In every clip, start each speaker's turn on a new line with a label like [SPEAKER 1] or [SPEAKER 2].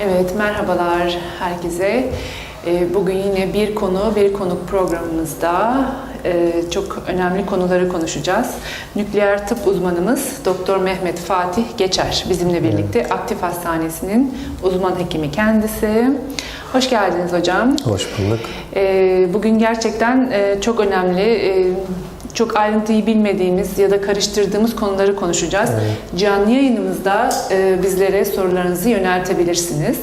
[SPEAKER 1] Evet, merhabalar herkese. Ee, Bugün yine bir konu, bir konuk programımızda e, çok önemli konuları konuşacağız. Nükleer tıp uzmanımız Doktor Mehmet Fatih Geçer bizimle birlikte Aktif Hastanesi'nin uzman hekimi kendisi. Hoş geldiniz hocam.
[SPEAKER 2] Hoş bulduk.
[SPEAKER 1] Ee, Bugün gerçekten e, çok önemli, e, çok ayrıntıyı bilmediğimiz ya da karıştırdığımız konuları konuşacağız. Canlı yayınımızda e, bizlere sorularınızı yöneltebilirsiniz.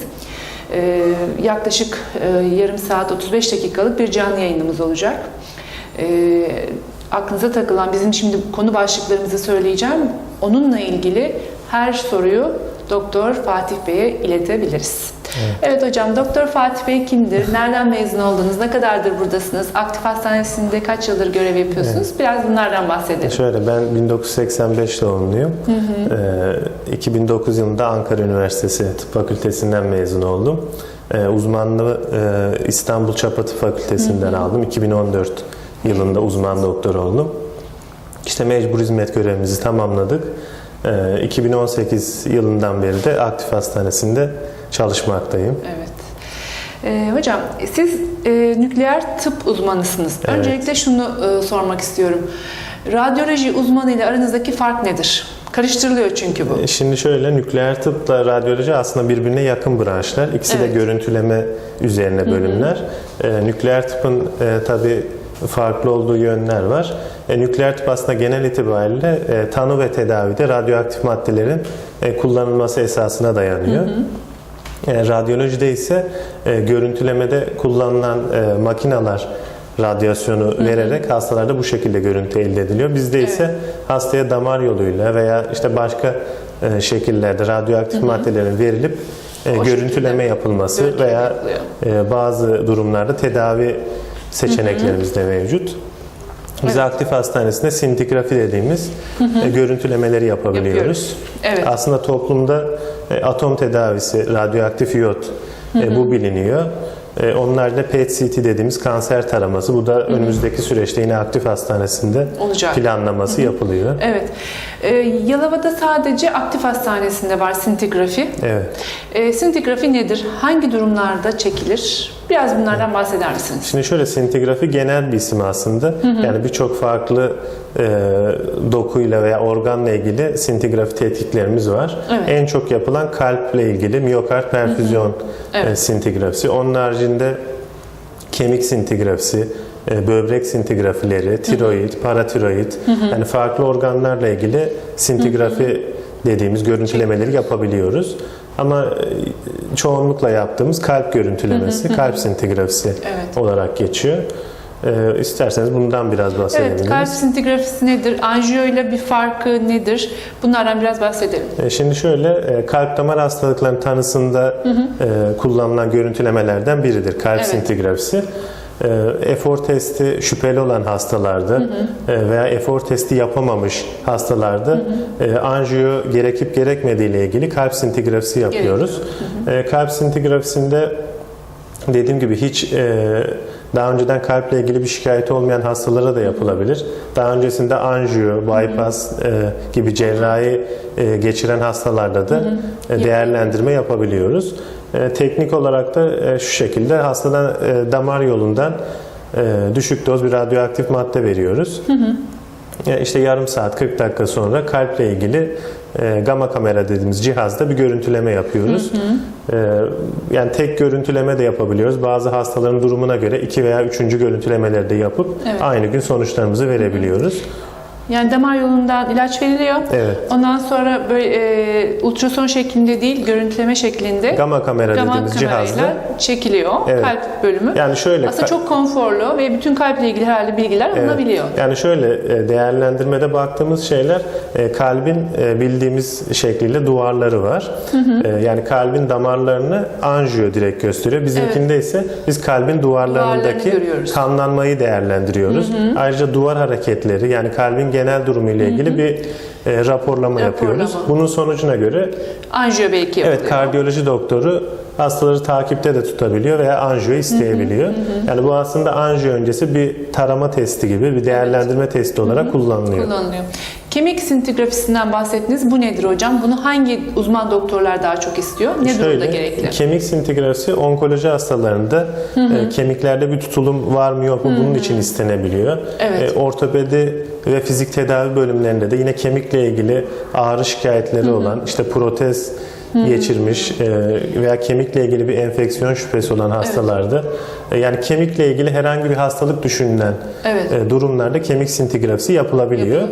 [SPEAKER 1] E, Yaklaşık e, yarım saat 35 dakikalık bir canlı yayınımız olacak. E, Aklınıza takılan bizim şimdi konu başlıklarımızı söyleyeceğim. Onunla ilgili her soruyu Doktor Fatih Bey'e iletebiliriz. Evet. hocam, Doktor Fatih Bey kimdir? Nereden mezun oldunuz? Ne kadardır buradasınız? Aktif Hastanesi'nde kaç yıldır görev yapıyorsunuz? Biraz bunlardan bahsedelim.
[SPEAKER 2] Şöyle ben 1985 doğumluyum. Ee, 2009 yılında Ankara Üniversitesi Tıp Fakültesinden mezun oldum. Ee, uzmanlığı e, İstanbul Çapa Tıp Fakültesinden aldım. 2014 yılında uzman doktor oldum. İşte mecbur hizmet görevimizi tamamladık. Ee, 2018 yılından beri de Aktif Hastanesi'nde çalışmaktayım.
[SPEAKER 1] Evet. Ee, hocam, siz e, nükleer tıp uzmanısınız.
[SPEAKER 2] Evet.
[SPEAKER 1] Öncelikle şunu e, sormak istiyorum. Radyoloji uzmanı ile aranızdaki fark nedir? Karıştırılıyor çünkü bu.
[SPEAKER 2] E, Şimdi şöyle nükleer tıpla radyoloji aslında birbirine yakın branşlar. İkisi
[SPEAKER 1] Evet.
[SPEAKER 2] de görüntüleme üzerine bölümler. E, nükleer tıpın e, tabi farklı olduğu yönler var. E, nükleer tıp aslında genel itibariyle e, tanı ve tedavide radyoaktif maddelerin e, kullanılması esasına dayanıyor. E, radyolojide ise e, görüntülemede kullanılan e, makinalar radyasyonu vererek hastalarda bu şekilde görüntü elde ediliyor. Bizde ise hastaya damar yoluyla veya işte başka e, şekillerde radyoaktif maddelerin verilip e,
[SPEAKER 1] O
[SPEAKER 2] görüntüleme yapılması
[SPEAKER 1] görüntüleme
[SPEAKER 2] veya
[SPEAKER 1] yapılıyor.
[SPEAKER 2] e, bazı durumlarda tedavi seçeneklerimiz de mevcut. Biz aktif hastanesinde sintigrafi dediğimiz e, görüntülemeleri yapabiliyoruz.
[SPEAKER 1] Yapıyoruz. Evet.
[SPEAKER 2] Aslında toplumda e, atom tedavisi, radyoaktif iyot e, bu biliniyor. E, Onlar da PET-CT dediğimiz kanser taraması. Bu da önümüzdeki süreçte yine aktif hastanesinde
[SPEAKER 1] Olacak.
[SPEAKER 2] planlaması yapılıyor.
[SPEAKER 1] Evet. Ee, Yalova'da sadece aktif hastanesinde var sintigrafi.
[SPEAKER 2] Evet.
[SPEAKER 1] Ee, sintigrafi nedir? Hangi durumlarda çekilir? Biraz bunlardan bahseder misiniz?
[SPEAKER 2] Şimdi şöyle sintigrafi genel bir isim aslında. Yani birçok farklı e, dokuyla veya organla ilgili sintigrafi tetkiklerimiz var.
[SPEAKER 1] Evet.
[SPEAKER 2] En çok yapılan kalple ilgili miyokard perfüzyon
[SPEAKER 1] Evet.
[SPEAKER 2] e, sintigrafisi. Onun haricinde kemik sintigrafisi, e, böbrek sintigrafileri, tiroid, paratiroid yani farklı organlarla ilgili sintigrafi dediğimiz görüntülemeleri yapabiliyoruz. Ama e, çoğunlukla yaptığımız kalp görüntülemesi, kalp sintigrafisi
[SPEAKER 1] Evet.
[SPEAKER 2] olarak geçiyor. E, isterseniz bundan biraz
[SPEAKER 1] Evet,
[SPEAKER 2] bahsedebiliriz.
[SPEAKER 1] kalp sintigrafisi nedir? Anjiyo ile bir farkı nedir? Bunlardan biraz bahsedelim.
[SPEAKER 2] E, Şimdi şöyle, e, kalp damar hastalıklarının tanısında e, kullanılan görüntülemelerden biridir kalp
[SPEAKER 1] Evet.
[SPEAKER 2] sintigrafisi. E, efor testi şüpheli olan hastalarda e, veya efor testi yapamamış hastalarda e, anjiyo gerekip gerekmediği ile ilgili kalp sintigrafisi yapıyoruz. E, kalp sintigrafisinde Dediğim gibi hiç e, daha önceden kalple ilgili bir şikayeti olmayan hastalara da yapılabilir. Daha öncesinde anjiyo, bypass e, gibi cerrahi e, geçiren hastalarda da değerlendirme yapabiliyoruz. E, teknik olarak da e, şu şekilde hastadan e, damar yolundan düşük doz bir radyoaktif madde veriyoruz. Ya işte yarım saat 40 dakika sonra kalple ilgili e, gamma kamera dediğimiz cihazda bir görüntüleme yapıyoruz. E, yani tek görüntüleme de yapabiliyoruz. Bazı hastaların durumuna göre iki veya üçüncü görüntülemeleri de yapıp
[SPEAKER 1] Evet.
[SPEAKER 2] aynı gün sonuçlarımızı verebiliyoruz.
[SPEAKER 1] Yani damar yolundan ilaç veriliyor.
[SPEAKER 2] Evet.
[SPEAKER 1] Ondan sonra böyle e, ultrason şeklinde değil, görüntüleme şeklinde
[SPEAKER 2] Gamma kamera
[SPEAKER 1] gamma
[SPEAKER 2] dediğimiz cihazda
[SPEAKER 1] çekiliyor
[SPEAKER 2] Evet.
[SPEAKER 1] kalp bölümü.
[SPEAKER 2] yani şöyle
[SPEAKER 1] Aslında çok konforlu ve bütün kalple ilgili herhalde bilgiler
[SPEAKER 2] Evet.
[SPEAKER 1] alınabiliyor.
[SPEAKER 2] Yani şöyle e, değerlendirmede baktığımız şeyler e, kalbin e, bildiğimiz şekliyle duvarları var. E, Yani kalbin damarlarını anjiyo direkt gösteriyor. Bizimkinde ise biz kalbin duvarlarındaki kanlanmayı değerlendiriyoruz. Ayrıca duvar hareketleri yani kalbin genel durumu ile ilgili bir e, raporlama yapıyoruz. Bunun sonucuna göre
[SPEAKER 1] Anjiyo belki yapılıyor.
[SPEAKER 2] Evet, kardiyoloji doktoru hastaları takipte de tutabiliyor veya anjiyo isteyebiliyor. Yani bu aslında anjiyo öncesi bir tarama testi gibi, bir değerlendirme testi olarak kullanılıyor.
[SPEAKER 1] kullanılıyor. Kemik sintigrafisinden bahsettiniz. Bu nedir hocam? Bunu hangi uzman doktorlar daha çok istiyor? Ne durumda gerekli?
[SPEAKER 2] Kemik sintigrafisi onkoloji hastalarında e, kemiklerde bir tutulum var mı yok mu bunun için istenebiliyor.
[SPEAKER 1] Evet.
[SPEAKER 2] E, ortopedi ve fizik tedavi bölümlerinde de yine kemikle ilgili ağrı şikayetleri olan işte protez geçirmiş e, veya kemikle ilgili bir enfeksiyon şüphesi olan hastalarda e, yani kemikle ilgili herhangi bir hastalık düşünülen
[SPEAKER 1] Evet.
[SPEAKER 2] e, durumlarda kemik sintigrafisi yapılabiliyor.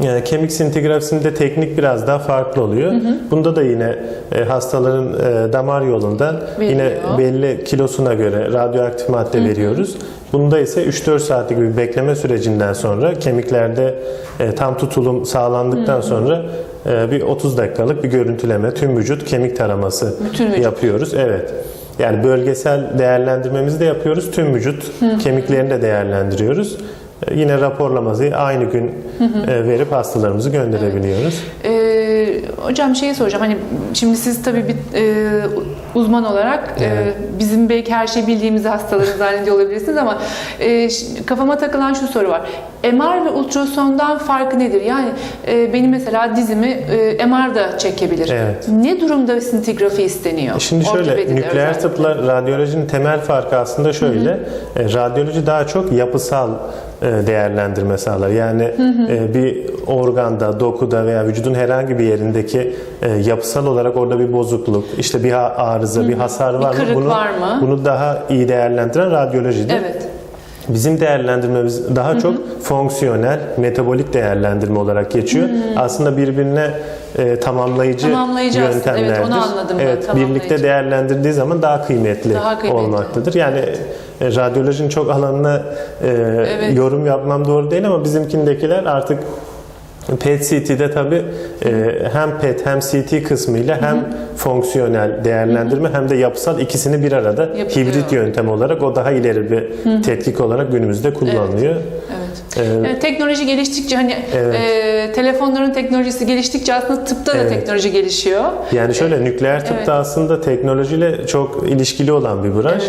[SPEAKER 2] Yani kemik sintigrafisinde teknik biraz daha farklı oluyor. Bunda da yine e, hastaların e, damar yolundan yine
[SPEAKER 1] Veriliyor.
[SPEAKER 2] belli kilosuna göre radyoaktif madde veriyoruz. Bunda ise 3-4 saatlik bir bekleme sürecinden sonra kemiklerde e, tam tutulum sağlandıktan sonra e, bir 30 dakikalık bir görüntüleme, tüm vücut kemik taraması
[SPEAKER 1] Bütün vücut.
[SPEAKER 2] yapıyoruz. Evet. Yani bölgesel değerlendirmemizi de yapıyoruz. Tüm vücut kemiklerini de değerlendiriyoruz. E, Yine raporlamayı aynı gün e, verip hastalarımızı gönderebiliyoruz.
[SPEAKER 1] Ee, hocam şeyi soracağım. Hani şimdi siz tabii bir e, uzman olarak e,
[SPEAKER 2] Evet.
[SPEAKER 1] bizim belki her şeyi bildiğimizi hastaların zannediyor olabilirsiniz ama e, kafama takılan şu soru var. MR ve ultrasondan farkı nedir? Yani e, benim mesela dizimi e, MR da çekebilir.
[SPEAKER 2] Evet.
[SPEAKER 1] Ne durumda sintigrafi isteniyor?
[SPEAKER 2] Şimdi şöyle
[SPEAKER 1] Ortopedide
[SPEAKER 2] nükleer
[SPEAKER 1] özellikle.
[SPEAKER 2] tıpla radyolojinin temel farkı aslında şöyle. E, radyoloji daha çok yapısal e, değerlendirme sağlar. Yani e, bir organda, dokuda veya vücudun herhangi bir yerindeki e, yapısal olarak orada bir bozukluk, işte bir arıza, bir hasar var mı?
[SPEAKER 1] kırık
[SPEAKER 2] Bunu,
[SPEAKER 1] var mı?
[SPEAKER 2] bunu daha iyi değerlendiren radyolojidir.
[SPEAKER 1] Evet.
[SPEAKER 2] Bizim değerlendirmemiz daha çok fonksiyonel, metabolik değerlendirme olarak geçiyor. Aslında birbirine e, tamamlayıcı
[SPEAKER 1] aslında. Evet, onu
[SPEAKER 2] yöntemlerdir.
[SPEAKER 1] anladım
[SPEAKER 2] Evet, birlikte değerlendirdiği zaman daha kıymetli,
[SPEAKER 1] Daha kıymetli.
[SPEAKER 2] olmaktadır. Yani e, radyolojinin çok alanına e, yorum yapmam doğru değil ama bizimkindekiler artık PET-CT'de tabii e, hem PET hem CT kısmıyla hem fonksiyonel değerlendirme hem de yapısal ikisini bir arada
[SPEAKER 1] Yapılıyor.
[SPEAKER 2] hibrit yöntem olarak o daha ileri bir tetkik olarak günümüzde kullanılıyor.
[SPEAKER 1] Evet.
[SPEAKER 2] Ee,
[SPEAKER 1] Yani teknoloji geliştikçe hani
[SPEAKER 2] Evet.
[SPEAKER 1] e, telefonların teknolojisi geliştikçe aslında tıpta da
[SPEAKER 2] Evet.
[SPEAKER 1] teknoloji gelişiyor.
[SPEAKER 2] Yani şöyle nükleer tıpta
[SPEAKER 1] Evet.
[SPEAKER 2] aslında teknolojiyle çok ilişkili olan bir branş.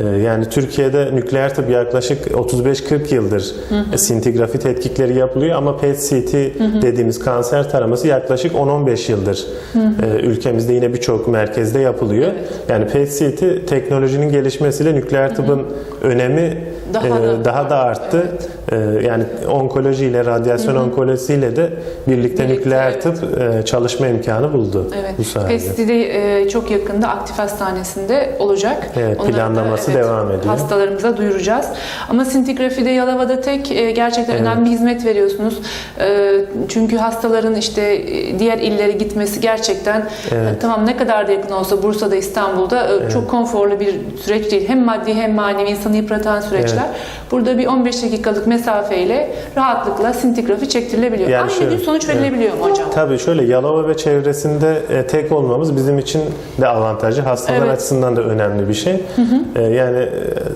[SPEAKER 2] Ee, Yani Türkiye'de nükleer tıp yaklaşık 35-40 yıldır e, sintigrafi tetkikleri yapılıyor ama PET-CT dediğimiz kanser taraması yaklaşık 10-15 yıldır e, ülkemizde yine birçok merkezde yapılıyor. Yani PET-CT teknolojinin gelişmesiyle nükleer tıbbın önemi
[SPEAKER 1] Daha
[SPEAKER 2] e,
[SPEAKER 1] da
[SPEAKER 2] daha da arttı. E, Yani onkolojiyle, radyasyon onkolojisiyle de birlikte,
[SPEAKER 1] Birlikte,
[SPEAKER 2] nükleer
[SPEAKER 1] evet.
[SPEAKER 2] tıp e, çalışma imkanı buldu
[SPEAKER 1] Evet.
[SPEAKER 2] bu sayede.
[SPEAKER 1] PET'de e, çok yakında aktif hastanesinde olacak.
[SPEAKER 2] Evet,
[SPEAKER 1] Onları da,
[SPEAKER 2] planlaması devam ediyor.
[SPEAKER 1] Hastalarımıza duyuracağız. Ama sintigrafide Yalova'da tek e, gerçekten
[SPEAKER 2] Evet.
[SPEAKER 1] önemli bir hizmet veriyorsunuz. E, çünkü hastaların işte diğer illere gitmesi gerçekten
[SPEAKER 2] Evet.
[SPEAKER 1] tamam ne kadar da yakın olsa Bursa'da, İstanbul'da e, çok konforlu bir süreç değil. Hem maddi hem manevi insanı yıpratan süreçler. Burada bir 15 dakikalık mesafeyle rahatlıkla sintigrafi çektirilebiliyor.
[SPEAKER 2] Yani
[SPEAKER 1] Aynı
[SPEAKER 2] şöyle,
[SPEAKER 1] gün sonuç
[SPEAKER 2] evet.
[SPEAKER 1] verilebiliyor mu hocam?
[SPEAKER 2] Tabii şöyle Yalova ve çevresinde e, tek olmamız bizim için de avantajı. Hastalar
[SPEAKER 1] Evet.
[SPEAKER 2] açısından da önemli bir şey. E, yani e,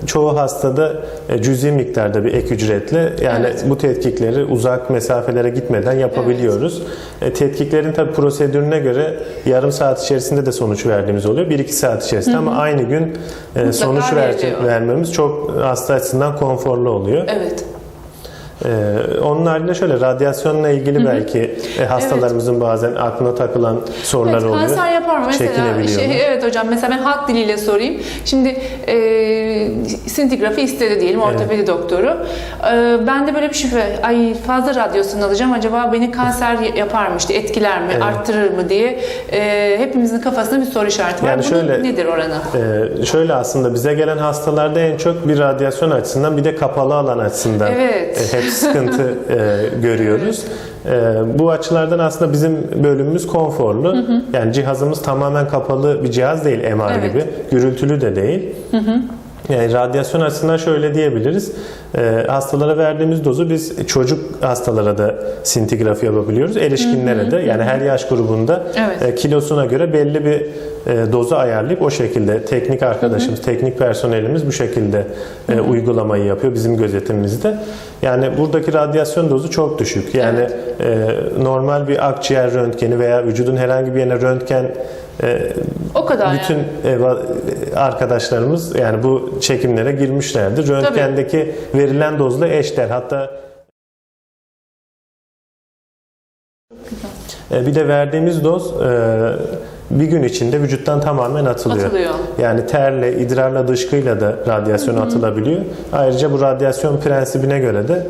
[SPEAKER 2] çoğu hastada e, cüzi miktarda bir ek ücretle yani
[SPEAKER 1] Evet.
[SPEAKER 2] bu tetkikleri uzak mesafelere gitmeden yapabiliyoruz. E, tetkiklerin tabii prosedürüne göre yarım saat içerisinde de sonuç verdiğimiz oluyor. 1-2 saat içerisinde ama aynı gün e, sonuç ver- vermemiz çok hasta açısından konforlu oluyor.
[SPEAKER 1] Evet.
[SPEAKER 2] Ee, onun haricinde şöyle radyasyonla ilgili belki e, hastalarımızın bazen aklına takılan sorular
[SPEAKER 1] Evet,
[SPEAKER 2] oluyor.
[SPEAKER 1] kanser yapar mı? Mesela şey,
[SPEAKER 2] mu?
[SPEAKER 1] evet hocam mesela ben halk diliyle sorayım. Şimdi e, sintigrafi istedi diyelim ortopedi doktoru. E, ben de böyle bir şüphe. Ay fazla radyasyon alacağım. Acaba beni kanser yapar mı? işte etkiler mi?
[SPEAKER 2] Evet.
[SPEAKER 1] Arttırır mı diye e, hepimizin kafasında bir soru işareti var.
[SPEAKER 2] Yani
[SPEAKER 1] Bunun
[SPEAKER 2] şöyle-
[SPEAKER 1] nedir oranı?
[SPEAKER 2] Ee, şöyle aslında bize gelen hastalarda en çok bir radyasyon açısından bir de kapalı alan açısından
[SPEAKER 1] Evet.
[SPEAKER 2] e, hep sıkıntı e, görüyoruz. E, bu açılardan aslında bizim bölümümüz konforlu. Yani cihazımız tamamen kapalı bir cihaz değil MR
[SPEAKER 1] Evet.
[SPEAKER 2] gibi. Gürültülü de değil. Yani radyasyon açısından şöyle diyebiliriz. Ee, hastalara verdiğimiz dozu biz çocuk hastalara da sintigrafi yapabiliyoruz. Erişkinlere de yani her yaş grubunda
[SPEAKER 1] Evet.
[SPEAKER 2] e, kilosuna göre belli bir e, dozu ayarlayıp o şekilde teknik arkadaşımız, teknik personelimiz bu şekilde e, uygulamayı yapıyor bizim gözetimimizde. Yani buradaki radyasyon dozu çok düşük. Yani e, normal bir akciğer röntgeni veya vücudun herhangi bir yerine röntgen e,
[SPEAKER 1] O kadar
[SPEAKER 2] bütün
[SPEAKER 1] yani.
[SPEAKER 2] arkadaşlarımız yani bu çekimlere girmişlerdir. Röntgendeki verilen dozla eşler. Hatta E, bir de verdiğimiz doz e, bir gün içinde vücuttan tamamen atılıyor.
[SPEAKER 1] Atılıyor.
[SPEAKER 2] Yani terle, idrarla, dışkıyla da radyasyon atılabiliyor. Ayrıca bu radyasyon prensibine göre de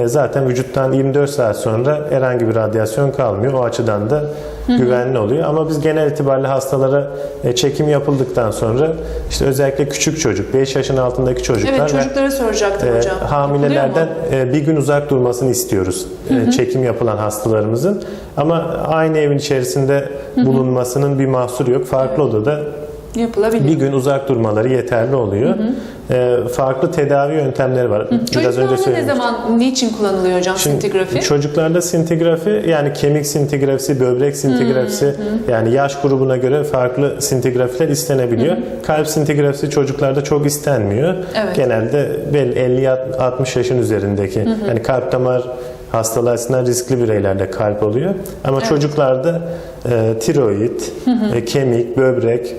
[SPEAKER 2] e, zaten vücuttan 24 saat sonra herhangi bir radyasyon kalmıyor. O açıdan da güvenli oluyor. Ama biz genel itibariyle hastalara e, çekim yapıldıktan sonra işte özellikle küçük çocuk, 5 yaşın altındaki çocuklar
[SPEAKER 1] Evet
[SPEAKER 2] ve
[SPEAKER 1] çocuklara soracaktım
[SPEAKER 2] e,
[SPEAKER 1] hocam.
[SPEAKER 2] hamilelerden e, bir gün uzak durmasını istiyoruz. E, çekim yapılan hastalarımızın. Ama aynı evin içerisinde bulunmasının bir mahsuru yok. Farklı odada
[SPEAKER 1] Yapılabiliyor.
[SPEAKER 2] bir gün uzak durmaları yeterli oluyor. E, farklı tedavi yöntemleri var. Biraz önce
[SPEAKER 1] Çocuklarda ne
[SPEAKER 2] söylemiştim.
[SPEAKER 1] zaman, niçin kullanılıyor hocam
[SPEAKER 2] Şimdi
[SPEAKER 1] sintigrafi?
[SPEAKER 2] Çocuklarda sintigrafi yani kemik sintigrafisi, böbrek sintigrafisi yani yaş grubuna göre farklı sintigrafiler istenebiliyor. Kalp sintigrafisi çocuklarda çok istenmiyor.
[SPEAKER 1] Evet.
[SPEAKER 2] Genelde belli 50-60 yaşın üzerindeki yani kalp damar hastalığı açısından riskli bireylerde kalp oluyor. Ama çocuklarda e, tiroid, e, kemik, böbrek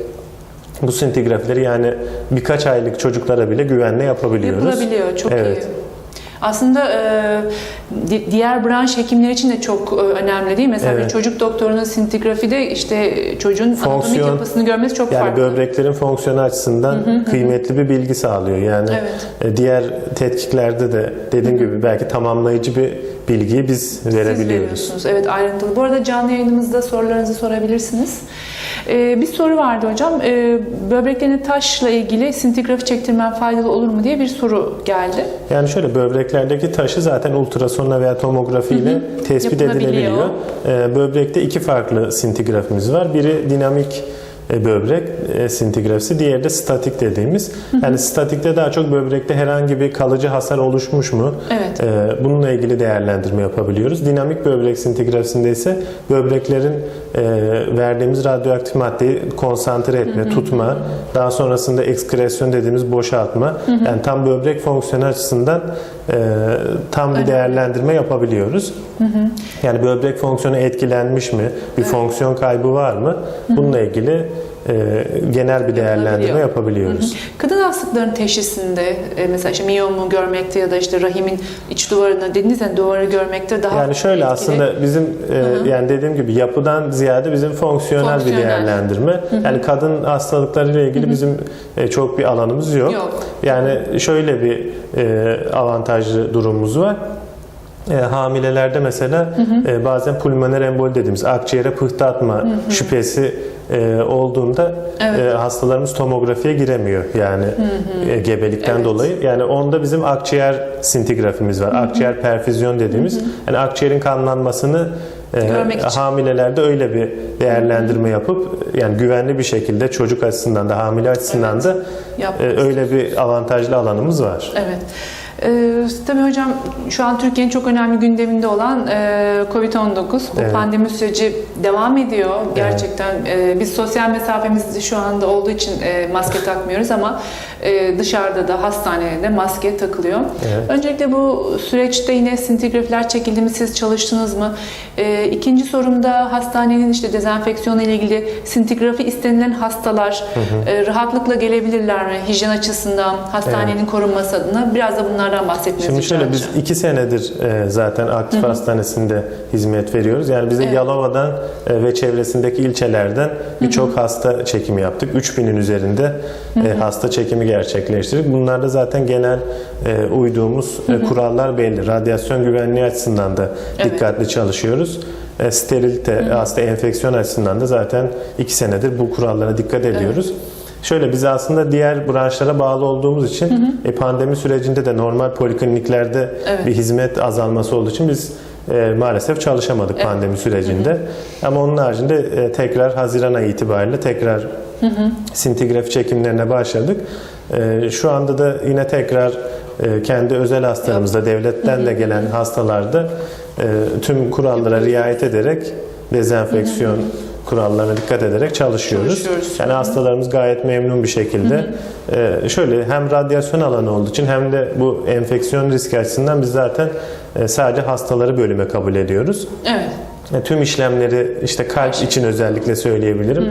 [SPEAKER 2] bu sintigrafileri yani birkaç aylık çocuklara bile güvenle yapabiliyoruz.
[SPEAKER 1] Yapılabiliyor. Çok
[SPEAKER 2] Evet.
[SPEAKER 1] iyi. Aslında e, di- diğer branş hekimleri için de çok e, önemli değil mi? Mesela bir
[SPEAKER 2] Evet.
[SPEAKER 1] çocuk doktorunun sintigrafide işte çocuğun anatomik
[SPEAKER 2] Fonksiyon,
[SPEAKER 1] yapısını görmesi çok
[SPEAKER 2] Yani
[SPEAKER 1] farklı.
[SPEAKER 2] böbreklerin fonksiyonu açısından kıymetli bir bilgi sağlıyor. Yani
[SPEAKER 1] Evet.
[SPEAKER 2] e, diğer tetkiklerde de dediğim gibi belki tamamlayıcı bir bilgiyi biz
[SPEAKER 1] Siz
[SPEAKER 2] verebiliyoruz.
[SPEAKER 1] veriyorsunuz. Evet ayrıntılı. Bu arada canlı yayınımızda sorularınızı sorabilirsiniz. Ee, bir soru vardı hocam. Ee, böbreklerine taşla ilgili sintigrafi çektirmen faydalı olur mu diye bir soru geldi.
[SPEAKER 2] Yani şöyle böbreklerdeki taşı zaten ultrasonla veya tomografi ile tespit
[SPEAKER 1] Yapılabiliyor.
[SPEAKER 2] edilebiliyor. E, böbrekte iki farklı sintigrafimiz var. Biri dinamik e, böbrek e, sintigrafisi, diğeri de statik dediğimiz. Yani statikte daha çok böbrekte herhangi bir kalıcı hasar oluşmuş mu?
[SPEAKER 1] Evet.
[SPEAKER 2] E, bununla ilgili değerlendirme yapabiliyoruz. Dinamik böbrek sintigrafisinde ise böbreklerin e, verdiğimiz radyoaktif maddeyi konsantre etme, tutma, daha sonrasında ekskresyon dediğimiz boşaltma. Yani tam böbrek fonksiyonu açısından e, tam bir değerlendirme yapabiliyoruz. Yani böbrek fonksiyonu etkilenmiş mi? Bir fonksiyon kaybı var mı? Bununla ilgili e, genel bir değerlendirme yapabiliyoruz.
[SPEAKER 1] Kadın hastalıkların teşhisinde e, mesela işte miyomu görmekte ya da işte rahimin iç duvarını dediniz ya duvarı görmekte daha
[SPEAKER 2] Yani şöyle
[SPEAKER 1] etkili.
[SPEAKER 2] aslında bizim e, yani dediğim gibi yapıdan ziyade bizim fonksiyonel, bir
[SPEAKER 1] Fonksiyonel.
[SPEAKER 2] değerlendirme. Yani kadın hastalıklarıyla ilgili bizim e, çok bir alanımız yok.
[SPEAKER 1] Yok.
[SPEAKER 2] Yani şöyle bir e, avantajlı durumumuz var. E, hamilelerde mesela e, bazen pulmoner emboli dediğimiz akciğere pıhtı atma şüphesi e, olduğunda
[SPEAKER 1] Evet.
[SPEAKER 2] e, hastalarımız tomografiye giremiyor yani e, gebelikten
[SPEAKER 1] Evet.
[SPEAKER 2] dolayı. Yani onda bizim akciğer sintigrafimiz var. Akciğer perfüzyon dediğimiz. Yani akciğerin kanlanmasını e,
[SPEAKER 1] için.
[SPEAKER 2] hamilelerde öyle bir değerlendirme yapıp yani güvenli bir şekilde çocuk açısından da hamile açısından da
[SPEAKER 1] Yapmak
[SPEAKER 2] e, öyle bir avantajlı alanımız var.
[SPEAKER 1] Evet. Ee, tabii hocam şu an Türkiye'nin çok önemli gündeminde olan e, Covid-19 bu
[SPEAKER 2] Evet.
[SPEAKER 1] pandemi süreci devam ediyor. Gerçekten e, biz sosyal mesafemiz şu anda olduğu için e, maske takmıyoruz ama e, dışarıda da hastanede maske takılıyor.
[SPEAKER 2] Evet.
[SPEAKER 1] Öncelikle bu süreçte yine sintigrafiler çekildi mi siz çalıştınız mı? E, ikinci sorumda hastanenin işte dezenfeksiyonu ile ilgili sintigrafi istenilen hastalar e, rahatlıkla gelebilirler mi? Hijyen açısından, hastanenin korunması adına biraz da bunlardan bahsetmenizi
[SPEAKER 2] Şimdi şöyle biz iki senedir e, zaten aktif hastanesinde hizmet veriyoruz. Yani bize
[SPEAKER 1] Evet.
[SPEAKER 2] Yalova'dan e, ve çevresindeki ilçelerden birçok hasta çekimi yaptık. 3000'in üzerinde e, hasta çekimi gerçekleştirdik. Bunlarda zaten genel e, uyduğumuz e, kurallar belli. Radyasyon güvenliği açısından da
[SPEAKER 1] Evet.
[SPEAKER 2] dikkatli çalışıyoruz. E, sterilite, hasta enfeksiyon açısından da zaten iki senedir bu kurallara dikkat ediyoruz. Şöyle biz aslında diğer branşlara bağlı olduğumuz için e, pandemi sürecinde de normal polikliniklerde
[SPEAKER 1] Evet.
[SPEAKER 2] bir hizmet azalması olduğu için biz e, maalesef çalışamadık
[SPEAKER 1] Evet.
[SPEAKER 2] pandemi sürecinde. Ama onun haricinde e, tekrar Haziran ayı itibariyle tekrar sintigrafi çekimlerine başladık. E, şu anda da yine tekrar e, kendi özel hastalarımızda, devletten de gelen hastalarda e, tüm kurallara riayet ederek dezenfeksiyon kurallarına dikkat ederek çalışıyoruz.
[SPEAKER 1] Çalışıyoruz.
[SPEAKER 2] Yani hastalarımız gayet memnun bir şekilde. e, şöyle hem radyasyon alanı olduğu için hem de bu enfeksiyon riski açısından biz zaten e, sadece hastaları bölüme kabul ediyoruz.
[SPEAKER 1] Evet.
[SPEAKER 2] E, Tüm işlemleri işte kalp için özellikle söyleyebilirim.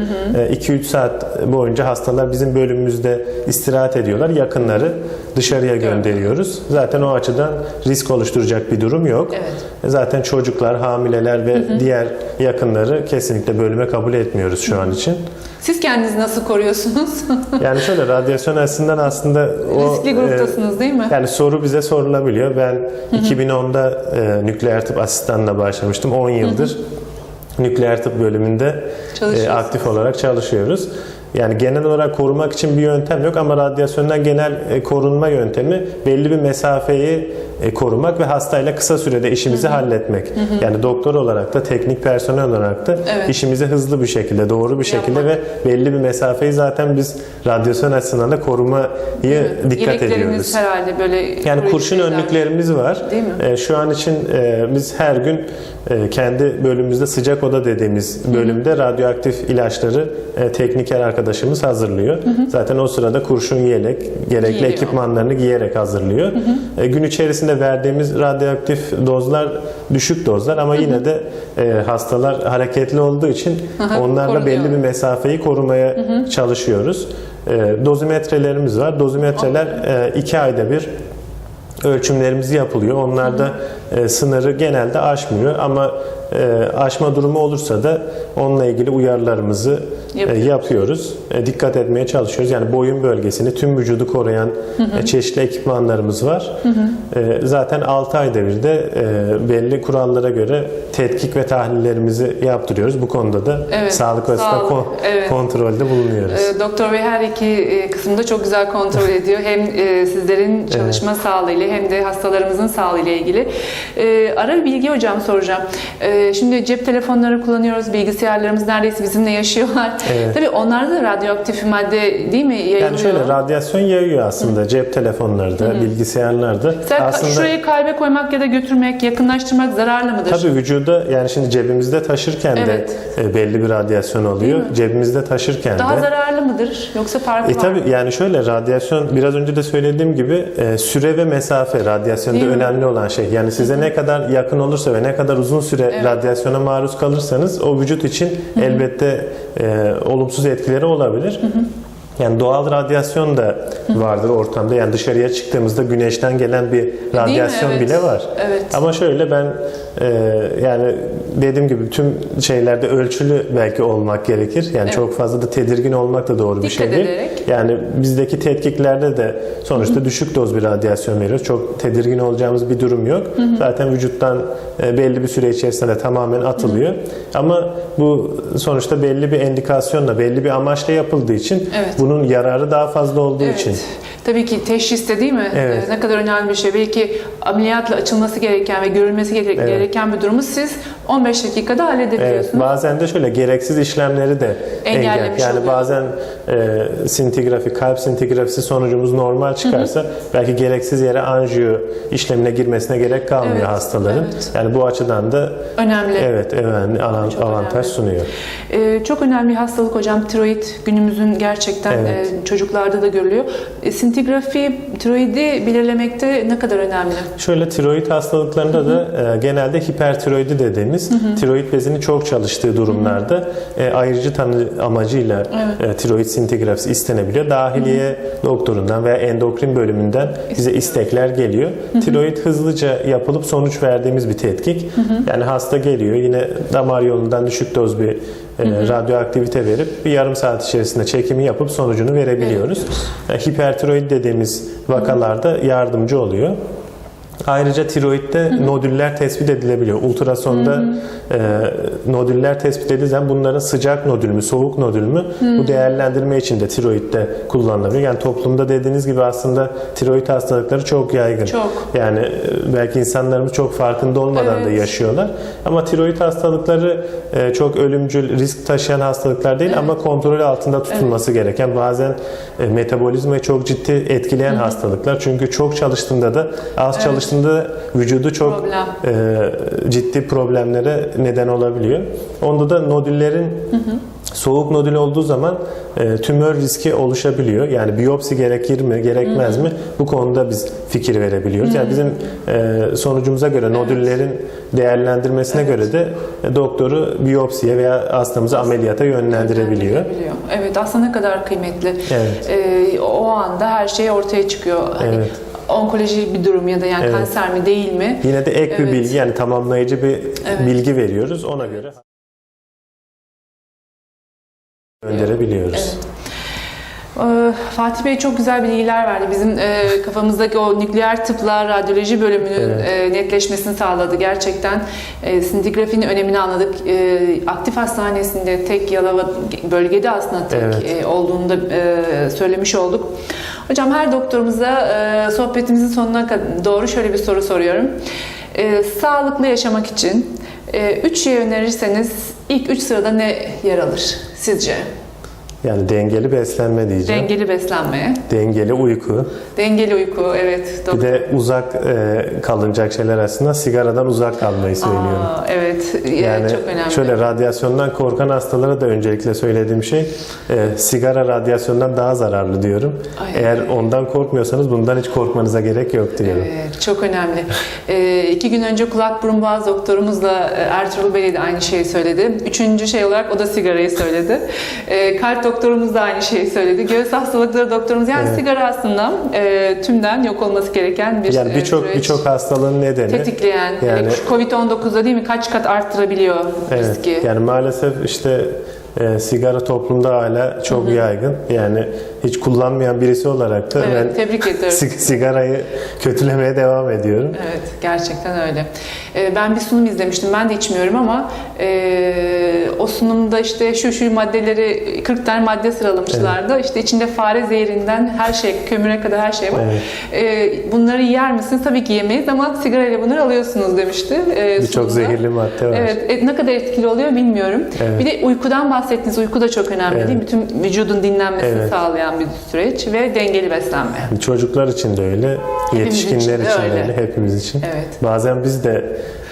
[SPEAKER 2] 2-3 saat boyunca hastalar bizim bölümümüzde istirahat ediyorlar. Yakınları dışarıya gönderiyoruz. Zaten o açıdan risk oluşturacak bir durum yok.
[SPEAKER 1] Evet.
[SPEAKER 2] E, Zaten çocuklar, hamileler ve diğer yakınları kesinlikle bölüme kabul etmiyoruz şu an için.
[SPEAKER 1] Siz kendinizi nasıl koruyorsunuz?
[SPEAKER 2] Yani şöyle radyasyon açısından aslında o
[SPEAKER 1] Riskli
[SPEAKER 2] e,
[SPEAKER 1] gruptasınız değil mi?
[SPEAKER 2] yani soru bize sorulabiliyor. Ben 2010'da e, nükleer tıp asistanına başlamıştım. 10 yıldır nükleer tıp bölümünde e, aktif olarak çalışıyoruz. Yani genel olarak korumak için bir yöntem yok ama radyasyondan genel e, korunma yöntemi belli bir mesafeyi e, korumak ve hastayla kısa sürede işimizi halletmek. Yani doktor olarak da teknik personel olarak da
[SPEAKER 1] Evet.
[SPEAKER 2] işimizi hızlı bir şekilde, doğru bir şekilde ve belli bir mesafeyi zaten biz radyasyon açısından da korumaya dikkat ediyoruz.
[SPEAKER 1] herhalde böyle
[SPEAKER 2] Yani kurşun önlüklerimiz var.
[SPEAKER 1] Değil mi?
[SPEAKER 2] Ee, şu an için e, biz her gün e, kendi bölümümüzde sıcak oda dediğimiz bölümde radyoaktif ilaçları e, tekniker arkadaşımız hazırlıyor. Zaten o sırada kurşun yelek, gerekli
[SPEAKER 1] Giyiliyor.
[SPEAKER 2] ekipmanlarını giyerek hazırlıyor. E, gün içerisinde verdiğimiz radyoaktif dozlar düşük dozlar ama yine de e, hastalar hareketli olduğu için onlarla
[SPEAKER 1] korunuyor.
[SPEAKER 2] belli bir mesafeyi korumaya çalışıyoruz. E, dozimetrelerimiz var. Dozimetreler e, iki ayda bir ölçümlerimiz yapılıyor. Onlar da e, sınırı genelde aşmıyor ama e, aşma durumu olursa da onunla ilgili uyarılarımızı e,
[SPEAKER 1] Yapıyoruz.
[SPEAKER 2] E, dikkat etmeye çalışıyoruz. Yani boyun bölgesini, tüm vücudu koruyan e, çeşitli ekipmanlarımız var. E, zaten 6 ayda bir de e, belli kurallara göre tetkik ve tahlillerimizi yaptırıyoruz. Bu konuda da
[SPEAKER 1] Evet,
[SPEAKER 2] sağlık
[SPEAKER 1] sağlık,
[SPEAKER 2] kon-
[SPEAKER 1] evet.
[SPEAKER 2] kontrolde bulunuyoruz.
[SPEAKER 1] Doktor Bey her iki kısımda çok güzel kontrol ediyor. Hem e, sizlerin çalışma sağlığıyla hem de hastalarımızın sağlığıyla ilgili. Ee, Ara bir bilgi hocam soracağım. Ee, Şimdi cep telefonları kullanıyoruz. Bilgisayarlarımız neredeyse bizimle yaşıyorlar.
[SPEAKER 2] Evet.
[SPEAKER 1] Tabii onlarda da radyoaktif madde değil mi yayılıyor?
[SPEAKER 2] Yani şöyle radyasyon yayıyor aslında cep telefonlarda, bilgisayarlarda.
[SPEAKER 1] Mesela
[SPEAKER 2] aslında
[SPEAKER 1] şuraya kalbe koymak ya da götürmek, yakınlaştırmak zararlı mıdır?
[SPEAKER 2] tabii vücuda yani şimdi cebimizde taşırken
[SPEAKER 1] Evet.
[SPEAKER 2] de e, belli bir radyasyon oluyor. Cebimizde taşırken
[SPEAKER 1] Daha
[SPEAKER 2] de
[SPEAKER 1] zararlı mıdır? Yoksa farkı
[SPEAKER 2] E
[SPEAKER 1] var
[SPEAKER 2] tabi
[SPEAKER 1] mı?
[SPEAKER 2] yani şöyle radyasyon biraz önce de söylediğim gibi e, süre ve mesafe radyasyonda önemli olan şey. Yani size ne kadar yakın olursa ve ne kadar uzun süre
[SPEAKER 1] Evet.
[SPEAKER 2] radyasyona maruz kalırsanız o vücut için elbette e, olumsuz etkileri olabilir. Yani doğal radyasyon da vardır ortamda. Yani dışarıya çıktığımızda güneşten gelen bir radyasyon
[SPEAKER 1] Evet.
[SPEAKER 2] bile var.
[SPEAKER 1] Evet.
[SPEAKER 2] Ama şöyle ben e, yani dediğim gibi tüm şeylerde ölçülü belki olmak gerekir. Yani
[SPEAKER 1] Evet.
[SPEAKER 2] çok fazla da tedirgin olmak da doğru bir
[SPEAKER 1] Dikkat
[SPEAKER 2] şey değil.
[SPEAKER 1] ederek.
[SPEAKER 2] Yani bizdeki tetkiklerde de sonuçta düşük doz bir radyasyon veriyoruz. Çok tedirgin olacağımız bir durum yok. Zaten vücuttan e, belli bir süre içerisinde de tamamen atılıyor. Ama bu sonuçta belli bir endikasyonla, belli bir amaçla yapıldığı için
[SPEAKER 1] Evet.
[SPEAKER 2] bunun yararı daha fazla olduğu
[SPEAKER 1] Evet.
[SPEAKER 2] için.
[SPEAKER 1] Tabii ki teşhiste değil mi?
[SPEAKER 2] Evet.
[SPEAKER 1] Ee, Ne kadar önemli bir şey. Belki ameliyatla açılması gereken ve görülmesi gere-
[SPEAKER 2] Evet.
[SPEAKER 1] Gereken bir durumu siz 15 dakikada
[SPEAKER 2] Evet,
[SPEAKER 1] halledebiliyorsunuz.
[SPEAKER 2] bazen de şöyle gereksiz işlemleri de
[SPEAKER 1] Engellemiş
[SPEAKER 2] engel. Yani
[SPEAKER 1] oluyor.
[SPEAKER 2] bazen e, sintigrafi, kalp sintigrafisi sonucumuz normal çıkarsa belki gereksiz yere anjiyo işlemine girmesine gerek kalmıyor
[SPEAKER 1] Evet,
[SPEAKER 2] hastaların.
[SPEAKER 1] evet.
[SPEAKER 2] Yani bu açıdan da
[SPEAKER 1] Önemli.
[SPEAKER 2] evet önemli alan-
[SPEAKER 1] Çok
[SPEAKER 2] avantaj
[SPEAKER 1] önemli.
[SPEAKER 2] sunuyor.
[SPEAKER 1] Ee, çok önemli hastalık hocam. Tiroid günümüzün gerçekten
[SPEAKER 2] Evet.
[SPEAKER 1] e, çocuklarda da görülüyor. E, sintigrafi tiroidi belirlemekte ne kadar önemli?
[SPEAKER 2] Şöyle tiroid hastalıklarında da e, genelde hipertiroidi dediğimiz tiroid bezinin çok çalıştığı durumlarda e, ayrıcı tanı amacıyla e, tiroid sintigrafisi istenebiliyor. Dahiliye doktorundan veya endokrin bölümünden bize istekler geliyor. Tiroid hızlıca yapılıp sonuç verdiğimiz bir tetkik. Yani hasta geliyor yine damar yolundan düşük doz bir e, radyoaktivite verip bir yarım saat içerisinde çekimi yapıp sonucunu verebiliyoruz. E, hipertiroid dediğimiz vakalarda yardımcı oluyor. Ayrıca tiroidde nodüller tespit edilebiliyor. Ultrasonda e, nodüller tespit edilirken bunların sıcak nodül mü, soğuk nodül mü bu değerlendirme için de tiroidde kullanılabiliyor. Yani toplumda dediğiniz gibi aslında tiroid hastalıkları çok yaygın.
[SPEAKER 1] Çok.
[SPEAKER 2] Yani e, belki insanlarımız çok farkında olmadan da
[SPEAKER 1] Evet.
[SPEAKER 2] yaşıyorlar. Ama tiroid hastalıkları e, çok ölümcül, risk taşıyan hastalıklar değil ama kontrol altında tutulması gereken bazen e, metabolizmayı çok ciddi etkileyen hastalıklar. Çünkü çok çalıştığında da az çalıştığında vücudu çok
[SPEAKER 1] Problem.
[SPEAKER 2] e, ciddi problemlere neden olabiliyor. Onda da nodüllerin Soğuk nodül olduğu zaman e, tümör riski oluşabiliyor. Yani biyopsi gerekir mi, gerekmez mi? Bu konuda biz fikir verebiliyoruz. Yani bizim e, sonucumuza göre nodüllerin değerlendirmesine göre de e, doktoru biyopsiye veya hastamızı ameliyata yönlendirebiliyor.
[SPEAKER 1] Evet aslında ne kadar kıymetli.
[SPEAKER 2] Evet.
[SPEAKER 1] Ee, o anda her şey ortaya çıkıyor. Hani
[SPEAKER 2] Evet.
[SPEAKER 1] Onkoloji bir durum ya da yani
[SPEAKER 2] Evet.
[SPEAKER 1] kanser mi değil mi?
[SPEAKER 2] Yine de ek bir
[SPEAKER 1] Evet.
[SPEAKER 2] bilgi yani tamamlayıcı bir
[SPEAKER 1] Evet.
[SPEAKER 2] bilgi veriyoruz. Ona göre gönderebiliyoruz.
[SPEAKER 1] Ee, Fatih Bey çok güzel bilgiler verdi. Bizim e, kafamızdaki o nükleer tıpla radyoloji bölümünün
[SPEAKER 2] Evet.
[SPEAKER 1] e, netleşmesini sağladı. Gerçekten e, sintigrafinin önemini anladık. E, aktif hastanesinde tek Yalova bölgede aslında tek
[SPEAKER 2] Evet.
[SPEAKER 1] e, olduğunu da e, söylemiş olduk. Hocam her doktorumuza e, sohbetimizin sonuna doğru şöyle bir soru soruyorum. E, sağlıklı yaşamak için 3 şey önerirseniz ilk 3 sırada ne yer alır sizce?
[SPEAKER 2] Yani dengeli beslenme diyeceğim.
[SPEAKER 1] Dengeli beslenme.
[SPEAKER 2] Dengeli uyku.
[SPEAKER 1] Dengeli uyku, evet.
[SPEAKER 2] Bir de uzak e, kalınacak şeyler aslında sigaradan uzak kalmayı söylüyorum.
[SPEAKER 1] Aa, evet, yani
[SPEAKER 2] Yani
[SPEAKER 1] çok önemli.
[SPEAKER 2] şöyle radyasyondan korkan hastalara da öncelikle söylediğim şey e, sigara radyasyondan daha zararlı diyorum.
[SPEAKER 1] Ay.
[SPEAKER 2] Eğer ondan korkmuyorsanız bundan hiç korkmanıza gerek yok diyorum.
[SPEAKER 1] Evet, çok önemli. Ee, iki gün önce kulak burun boğaz doktorumuzla e, Ertuğrul Bey de aynı şeyi söyledi. Üçüncü şey olarak o da sigarayı söyledi. Ee, kalp doktorumuz da aynı şeyi söyledi. Göğüs hastalıkları doktorumuz. Yani
[SPEAKER 2] Evet.
[SPEAKER 1] sigara aslında e, tümden yok olması gereken bir
[SPEAKER 2] Yani
[SPEAKER 1] e,
[SPEAKER 2] birçok birçok hastalığın nedeni.
[SPEAKER 1] tetikleyen,
[SPEAKER 2] Yani-
[SPEAKER 1] yani, Covid-19'da değil mi kaç kat arttırabiliyor
[SPEAKER 2] Evet.
[SPEAKER 1] riski.
[SPEAKER 2] Yani maalesef işte e, sigara toplumda hala çok yaygın. Yani hiç kullanmayan birisi olarak da
[SPEAKER 1] Evet,
[SPEAKER 2] ben
[SPEAKER 1] tebrik ediyorum.
[SPEAKER 2] sig- sigarayı kötülemeye devam ediyorum.
[SPEAKER 1] Evet, gerçekten öyle. Ee, ben bir sunum izlemiştim. Ben de içmiyorum ama e, o sunumda işte şu şu maddeleri 40 tane madde sıralamışlardı. İşte içinde fare zehrinden her şey, kömüre kadar her şey var.
[SPEAKER 2] Evet.
[SPEAKER 1] Ee, bunları yer misiniz? Tabii ki yemeyiz ama sigarayla bunları alıyorsunuz demişti. e,
[SPEAKER 2] Birçok zehirli madde var.
[SPEAKER 1] Evet, e, ne kadar etkili oluyor bilmiyorum.
[SPEAKER 2] Evet.
[SPEAKER 1] Bir de uykudan bahsettiniz. Uyku da çok önemli
[SPEAKER 2] Evet.
[SPEAKER 1] değil mi? Bütün vücudun dinlenmesini
[SPEAKER 2] Evet.
[SPEAKER 1] sağlayan bir süreç ve dengeli beslenme.
[SPEAKER 2] Çocuklar için de öyle, yetişkinler
[SPEAKER 1] için de
[SPEAKER 2] için de
[SPEAKER 1] öyle.
[SPEAKER 2] öyle, hepimiz için.
[SPEAKER 1] Evet.
[SPEAKER 2] Bazen biz de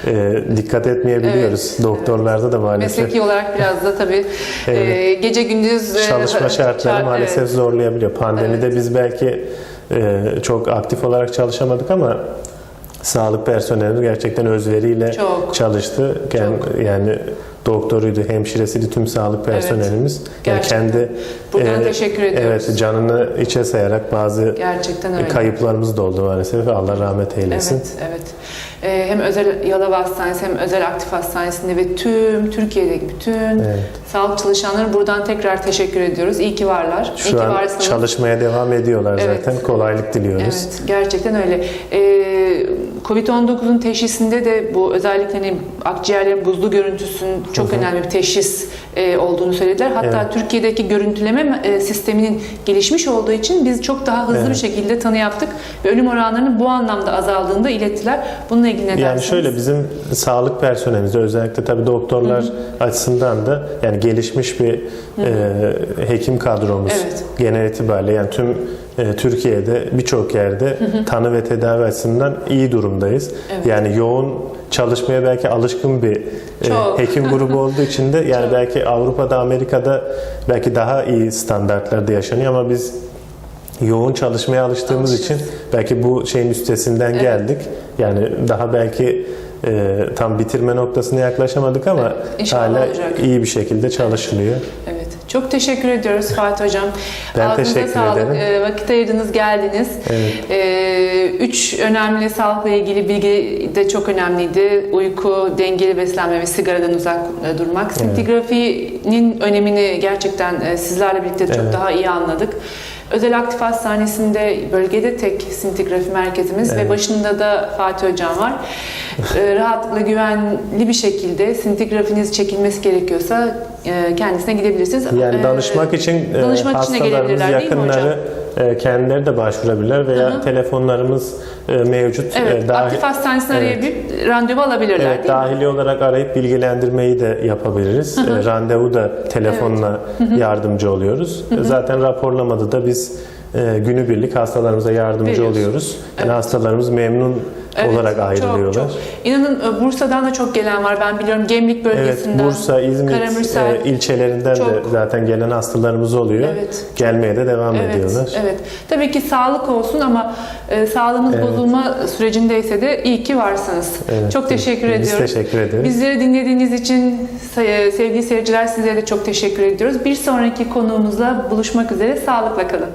[SPEAKER 2] e, dikkat etmeyebiliyoruz.
[SPEAKER 1] Evet,
[SPEAKER 2] Doktorlarda da maalesef
[SPEAKER 1] Mesleki olarak biraz da tabii
[SPEAKER 2] Evet.
[SPEAKER 1] e, gece gündüz e,
[SPEAKER 2] çalışma şartları
[SPEAKER 1] çar-
[SPEAKER 2] maalesef
[SPEAKER 1] evet.
[SPEAKER 2] zorlayabiliyor. Pandemide biz belki e, çok aktif olarak çalışamadık ama sağlık personeli gerçekten özveriyle
[SPEAKER 1] Çok.
[SPEAKER 2] çalıştı. Yani, yani doktoruydu, hemşiresiydi tüm sağlık personelimiz. Yani
[SPEAKER 1] Gerçekten.
[SPEAKER 2] kendi
[SPEAKER 1] Buradan
[SPEAKER 2] e,
[SPEAKER 1] teşekkür ediyoruz.
[SPEAKER 2] Evet, canını içe sayarak bazı
[SPEAKER 1] Gerçekten öyle.
[SPEAKER 2] kayıplarımız da oldu maalesef. Allah rahmet eylesin.
[SPEAKER 1] Evet, evet. Ee, hem özel Yalova Hastanesi hem özel aktif hastanesinde ve tüm Türkiye'deki bütün
[SPEAKER 2] Evet.
[SPEAKER 1] sağlık çalışanları buradan tekrar teşekkür ediyoruz. İyi ki varlar. İyi
[SPEAKER 2] Şu
[SPEAKER 1] ki
[SPEAKER 2] an
[SPEAKER 1] varsınız.
[SPEAKER 2] çalışmaya devam ediyorlar
[SPEAKER 1] Evet.
[SPEAKER 2] zaten. Kolaylık diliyoruz.
[SPEAKER 1] Evet, gerçekten öyle. Ee, Covid-19'un teşhisinde de bu özellikle hani akciğerlerin buzlu görüntüsünün çok önemli bir teşhis e, olduğunu söylediler. Hatta
[SPEAKER 2] Evet.
[SPEAKER 1] Türkiye'deki görüntüleme e, sisteminin gelişmiş olduğu için biz çok daha hızlı
[SPEAKER 2] Evet.
[SPEAKER 1] bir şekilde tanı yaptık ve ölüm oranlarının bu anlamda azaldığını da ilettiler. Bununla ilgili ne
[SPEAKER 2] Yani
[SPEAKER 1] dersiniz?
[SPEAKER 2] şöyle bizim sağlık personelimizde özellikle tabii doktorlar açısından da yani gelişmiş bir e, hekim kadromuz
[SPEAKER 1] Evet.
[SPEAKER 2] genel itibariyle yani tüm e, Türkiye'de birçok yerde tanı ve tedavi açısından iyi durumdayız.
[SPEAKER 1] Evet.
[SPEAKER 2] Yani yoğun çalışmaya belki alışkın bir e,
[SPEAKER 1] Çok.
[SPEAKER 2] hekim grubu olduğu için de yani
[SPEAKER 1] Çok.
[SPEAKER 2] belki Avrupa'da Amerika'da belki daha iyi standartlarda yaşanıyor ama biz yoğun çalışmaya alıştığımız
[SPEAKER 1] Alışırız.
[SPEAKER 2] için belki bu şeyin üstesinden
[SPEAKER 1] Evet.
[SPEAKER 2] geldik. Yani daha belki e, tam bitirme noktasına yaklaşamadık ama
[SPEAKER 1] Evet, inşallah
[SPEAKER 2] hala
[SPEAKER 1] olacak.
[SPEAKER 2] iyi bir şekilde çalışılıyor.
[SPEAKER 1] Evet. Çok teşekkür ediyoruz Fatih Hocam.
[SPEAKER 2] Ben
[SPEAKER 1] Ağzınıza
[SPEAKER 2] teşekkür
[SPEAKER 1] sağlık.
[SPEAKER 2] ederim.
[SPEAKER 1] Ee, vakit ayırdınız, geldiniz.
[SPEAKER 2] Evet.
[SPEAKER 1] Ee, üç önemli sağlıkla ilgili bilgi de çok önemliydi. Uyku, dengeli beslenme ve sigaradan uzak e, durmak. Sintigrafinin önemini gerçekten e, sizlerle birlikte çok
[SPEAKER 2] Evet.
[SPEAKER 1] daha iyi anladık. Özel Aktif Hastanesi'nde bölgede tek sintigrafi merkezimiz
[SPEAKER 2] Evet.
[SPEAKER 1] ve başında da Fatih Hocam var. Ee, rahatlıkla güvenli bir şekilde sintigrafiniz çekilmesi gerekiyorsa e, kendisine gidebilirsiniz.
[SPEAKER 2] Yani
[SPEAKER 1] Ee,
[SPEAKER 2] danışmak için e,
[SPEAKER 1] danışmak için de
[SPEAKER 2] hastalarımız,
[SPEAKER 1] gelebilirler değil mi
[SPEAKER 2] yakınları e, kendileri de başvurabilirler veya
[SPEAKER 1] Hı hı.
[SPEAKER 2] telefonlarımız e, mevcut.
[SPEAKER 1] Evet,
[SPEAKER 2] E, dahi-
[SPEAKER 1] aktif hastanesini
[SPEAKER 2] Evet.
[SPEAKER 1] arayabilip randevu alabilirler
[SPEAKER 2] Evet,
[SPEAKER 1] değil mi?
[SPEAKER 2] dahili olarak arayıp bilgilendirmeyi de yapabiliriz. E, randevu da telefonla yardımcı oluyoruz. E, Zaten raporlamada da biz e, günübirlik hastalarımıza yardımcı
[SPEAKER 1] Veriyorsunuz.
[SPEAKER 2] oluyoruz. Yani
[SPEAKER 1] Evet.
[SPEAKER 2] hastalarımız memnun olarak ayrılıyorlar.
[SPEAKER 1] Çok, çok. İnanın e, Bursa'dan da çok gelen var. Ben biliyorum Gemlik
[SPEAKER 2] Evet,
[SPEAKER 1] bölgesinden.
[SPEAKER 2] Bursa, İzmit
[SPEAKER 1] Karamürsel.
[SPEAKER 2] e, ilçelerinden de
[SPEAKER 1] Çok.
[SPEAKER 2] zaten gelen hastalarımız oluyor.
[SPEAKER 1] Evet.
[SPEAKER 2] Gelmeye de devam
[SPEAKER 1] Evet,
[SPEAKER 2] ediyorlar.
[SPEAKER 1] evet. Tabii ki sağlık olsun ama e, sağlığımız
[SPEAKER 2] Evet.
[SPEAKER 1] bozulma sürecindeyse de iyi ki varsınız.
[SPEAKER 2] Evet.
[SPEAKER 1] Çok teşekkür
[SPEAKER 2] Biz
[SPEAKER 1] ediyorum.
[SPEAKER 2] teşekkür ederiz.
[SPEAKER 1] Bizleri dinlediğiniz için say- sevgili seyirciler sizlere de çok teşekkür ediyoruz. Bir sonraki konuğumuzla buluşmak üzere. Sağlıkla kalın.